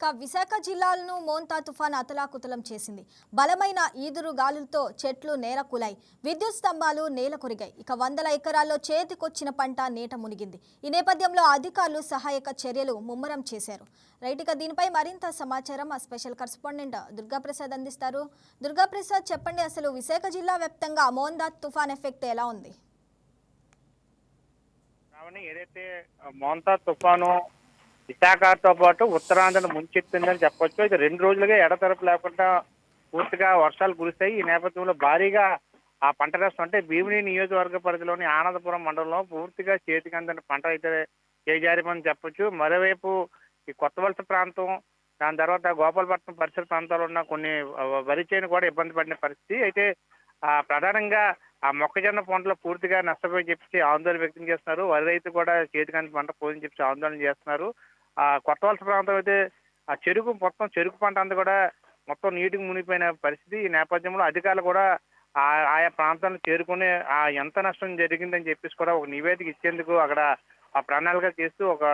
ఇక విశాఖ జిల్లాలను మోంతా తుఫాన్ అతలాకుతలం చేసింది. బలమైన ఈదురు గాలులతో చెట్లు నేలకూలాయి విద్యుత్ స్తంభాలు నేల కొరిగాయి. ఇక వందల ఎకరాల్లో చేతికొచ్చిన పంట నీట మునిగింది. ఈ నేపథ్యంలో అధికారులు సహాయక చర్యలు ముమ్మరం చేశారు. రైట్ ఇక దీనిపై మరింత సమాచారం మా స్పెషల్ కరస్పాండెంట్ దుర్గాప్రసాద్ అందిస్తారు. దుర్గాప్రసాద్ చెప్పండి అసలు విశాఖ జిల్లా వ్యాప్తంగా మోందా తుఫాన్ ఎఫెక్ట్ ఎలా ఉంది? ఏదైతే మోంతా తుఫాను విశాఖతో పాటు ఉత్తరాంధ్రను ముంచెత్తిందని చెప్పొచ్చు. ఇది రెండు రోజులుగా ఎడతెరపు లేకుండా పూర్తిగా వర్షాలు కురిస్తాయి. ఈ నేపథ్యంలో భారీగా ఆ పంట నష్టం అంటే భీమిని నియోజకవర్గ పరిధిలోని ఆనందపురం మండలంలో పూర్తిగా చేతికి అందని పంట అయితే చేజారిమని చెప్పొచ్చు. మరోవైపు ఈ కొత్త వలస ప్రాంతం దాని తర్వాత గోపాలపట్నం పరిసర ప్రాంతాల్లో ఉన్న కొన్ని వరి చేను కూడా ఇబ్బంది పడిన పరిస్థితి. అయితే ఆ, ప్రధానంగా ఆ మొక్కజొన్న పంటలో పూర్తిగా నష్టపోయి చెప్పి ఆందోళన వ్యక్తం చేస్తున్నారు. వరి రైతు కూడా చేతికంది పంట పోదని చెప్పి ఆందోళన చేస్తున్నారు. ఆ కొత్త వలస ప్రాంతం అయితే ఆ చెరుకు మొత్తం చెరుకు పంట అంతా కూడా మొత్తం నీటికి మునిగిపోయిన పరిస్థితి. ఈ నేపథ్యంలో అధికారులు కూడా ఆ ఆయా ప్రాంతాలను చేరుకుని ఆ ఎంత నష్టం జరిగిందని చెప్పేసి కూడా ఒక నివేదిక ఇచ్చేందుకు అక్కడ ఆ ప్రణాళిక చేస్తూ ఒక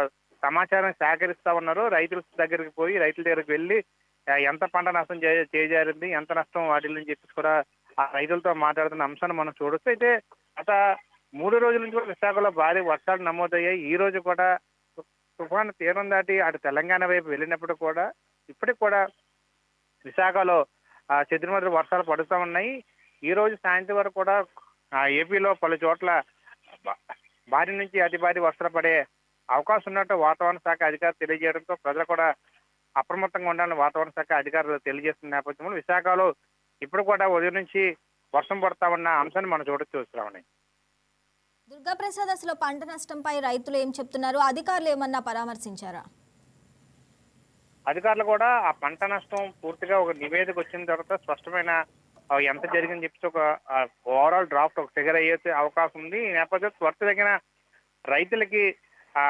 సమాచారం సేకరిస్తా ఉన్నారు. రైతుల దగ్గరికి పోయి రైతుల దగ్గరికి వెళ్ళి ఎంత పంట నష్టం చేజారింది ఎంత నష్టం వాటిల్ని చెప్పేసి కూడా ఆ రైతులతో మాట్లాడుతున్న అంశాన్ని మనం చూడొచ్చు. అయితే గత మూడు రోజుల నుంచి కూడా విశాఖలో భారీ వర్షాలు నమోదయ్యాయి. ఈ రోజు కూడా తుఫాను తీరం దాటి అటు తెలంగాణ వైపు వెళ్ళినప్పుడు కూడా ఇప్పటికి కూడా విశాఖలో చెదురుమదురు వర్షాలు పడుతూ ఉన్నాయి. ఈ రోజు సాయంత్రం వరకు కూడా ఏపీలో పలు చోట్ల భారీ నుంచి అతి భారీ వర్షాలు పడే అవకాశం ఉన్నట్టు వాతావరణ శాఖ అధికారులు తెలియజేయడంతో ప్రజలు కూడా అప్రమత్తంగా ఉండాలని వాతావరణ శాఖ అధికారులు తెలియజేస్తున్న నేపథ్యంలో విశాఖలో ఇప్పుడు కూడా ఉదయం నుంచి వర్షం పడతా ఉన్న అంశాన్ని మనం చూడొచ్చు శ్రావణి దుర్గాప్రసాద్ అసలు పంట నష్టంపై రైతులు ఏం చెప్తున్నారు? అధికారులు ఏమన్నా పరామర్శించారా? అధికారులు కూడా ఆ పంట నష్టం పూర్తిగా ఒక నివేదిక వచ్చిన తర్వాత స్పష్టమైన ఎంత జరిగిందని చెప్పి ఒక ఓవరాల్ డ్రాఫ్ట్ ఒక ఫిగర్ అయ్యే అవకాశం ఉంది. ఈ నేపథ్యంలో త్వరితగిన రైతులకి ఆ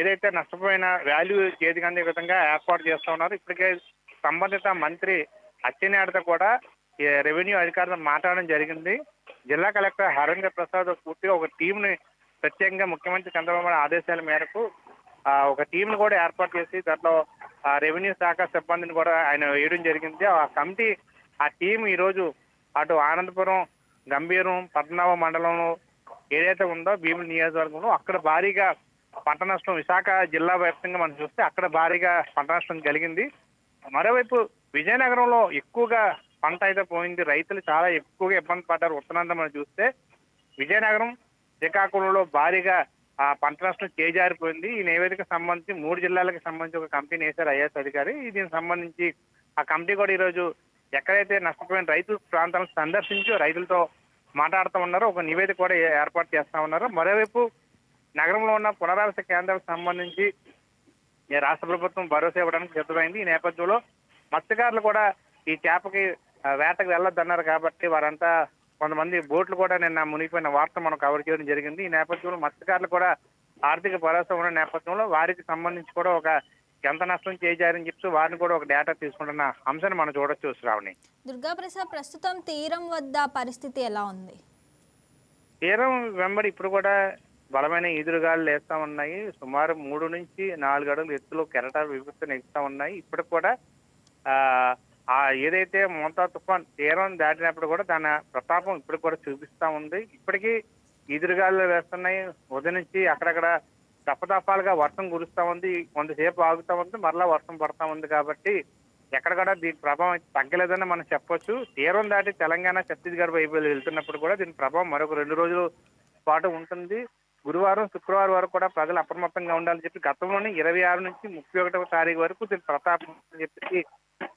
ఏదైతే నష్టపోయిన వాల్యూ చేతికి అందే విధంగా ఏర్పాటు చేస్తూ ఉన్నారు. ఇప్పటికే సంబంధిత మంత్రి అచ్చెన్నాయుడుతో కూడా రెవెన్యూ అధికారులతో మాట్లాడడం జరిగింది. జిల్లా కలెక్టర్ హరేంద్ర ప్రసాద్ పూర్తిగా ఒక టీంని ప్రత్యేకంగా ముఖ్యమంత్రి చంద్రబాబు ఆదేశాల మేరకు ఒక టీంను కూడా ఏర్పాటు చేసి దాంట్లో రెవెన్యూ శాఖ సిబ్బందిని కూడా ఆయన వేయడం జరిగింది. ఆ కమిటీ ఆ టీం ఈరోజు అటు ఆనందపురం గంభీరం పద్మనాభ మండలంలో ఏదైతే ఉందో భీముల నియోజకవర్గంలో అక్కడ భారీగా పంట నష్టం విశాఖ జిల్లా వ్యాప్తంగా మనం చూస్తే అక్కడ భారీగా పంట నష్టం కలిగింది. మరోవైపు విజయనగరంలో ఎక్కువగా పంట అయితే పోయింది. రైతులు చాలా ఎక్కువగా ఇబ్బంది పడ్డారు. ఉత్తరాంధ్ర మనం చూస్తే విజయనగరం శ్రీకాకుళంలో భారీగా ఆ పంట నష్టం చేజారిపోయింది. ఈ నివేదిక సంబంధించి మూడు జిల్లాలకు సంబంధించి ఒక కమిటీని వేశారు ఐఎస్ అధికారి. దీనికి సంబంధించి ఆ కమిటీ కూడా ఈరోజు ఎక్కడైతే నష్టపోయిన రైతు ప్రాంతాలను సందర్శించి రైతులతో మాట్లాడుతూ ఉన్నారో ఒక నివేదిక కూడా ఏర్పాటు చేస్తా ఉన్నారు. మరోవైపు నగరంలో ఉన్న పునరావాస కేంద్రాలకు సంబంధించి ఈ రాష్ట్ర ప్రభుత్వం భరోసా ఇవ్వడానికి సిద్ధమైంది. ఈ నేపథ్యంలో మత్స్యకారులు కూడా ఈ చేపకి వేటకు వెళ్ళొద్దన్నారు కాబట్టి వారంతా కొంతమంది బోట్లు కూడా నిన్న మునిగిపోయిన వార్త మనం కవర్ చేయడం జరిగింది. ఈ నేపథ్యంలో మత్స్యకారులు కూడా ఆర్థిక భరోసా ఉన్న నేపథ్యంలో వారికి సంబంధించి కూడా ఒక ఎంత నష్టం చేజారని చెప్తూ వారిని కూడా ఒక డేటా తీసుకుంటున్న అంశాన్ని మనం చూడొచ్చు శ్రావణి. దుర్గాప్రసాద్ ప్రస్తుతం తీరం వద్ద పరిస్థితి ఎలా ఉంది? తీరం వెంబడి ఇప్పుడు కూడా బలమైన ఈదురుగాలు లేస్తా ఉన్నాయి. సుమారు మూడు నుంచి నాలుగు అడుగులు ఎత్తులో కెరటాలు విభూతిని ఎక్కుతా ఉన్నాయి. ఇప్పటికి కూడా ఆ ఏదైతే మోంతా తుఫాన్ తీరం దాటినప్పుడు కూడా దాని ప్రతాపం ఇప్పుడు కూడా చూపిస్తా ఉంది. ఇప్పటికీ ఈదురుగాలు వేస్తున్నాయి. ఉదయం నుంచి అక్కడక్కడ దఫదఫాలుగా వర్షం కురుస్తా ఉంది. కొంతసేపు ఆగుతా ఉంది. మరలా వర్షం పడతా ఉంది కాబట్టి ఎక్కడ కూడా దీని ప్రభావం తగ్గలేదని మనం చెప్పొచ్చు. తీరం దాటి తెలంగాణ ఛత్తీస్గఢ్ వైపు వెళ్తున్నప్పుడు కూడా దీని ప్రభావం మరొక రెండు రోజుల పాటు ఉంటుంది. గురువారం శుక్రవారం వరకు కూడా ప్రజలు అప్రమత్తంగా ఉండాలని చెప్పి గతంలోనే ఇరవై ఆరు నుంచి ముప్పై ఒకటవ తారీఖు వరకు దీని ప్రతాపం అని చెప్పి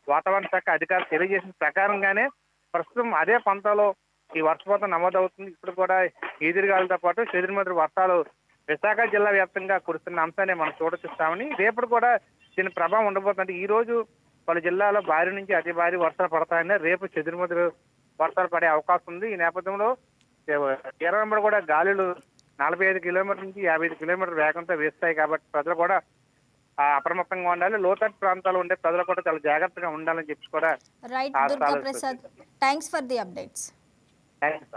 వాతావరణ శాఖ అధికారులు తెలియజేసిన ప్రకారంగానే ప్రస్తుతం అదే పంటలో ఈ వర్షపాతం నమోదవుతుంది ఇప్పుడు కూడా ఈదురుగాలతో పాటు చెదురుమదురు వర్షాలు విశాఖ జిల్లా వ్యాప్తంగా కురుస్తున్న అంశాన్ని మనం చూడొచ్చిస్తామని రేపటి కూడా దీని ప్రభావం ఉండబోతుంది ఈ రోజు పలు జిల్లాలో భారీ నుంచి అతి భారీ వర్షాలు పడతాయని రేపు చెదురుమదురు వర్షాలు పడే అవకాశం ఉంది ఈ నేపథ్యంలో తీరం కూడా గాలులు నలభై ఐదు కిలోమీటర్ల నుంచి యాభై ఐదు కిలోమీటర్ల వేగంతో వేస్తాయి కాబట్టి ప్రజలు కూడా అప్రమత్తంగా ఉండాలి. లోతట్టు ప్రాంతాలు ఉండే ప్రజలు కూడా చాలా జాగ్రత్తగా ఉండాలని చెప్పి కూడా right thanks for the updates. Thanks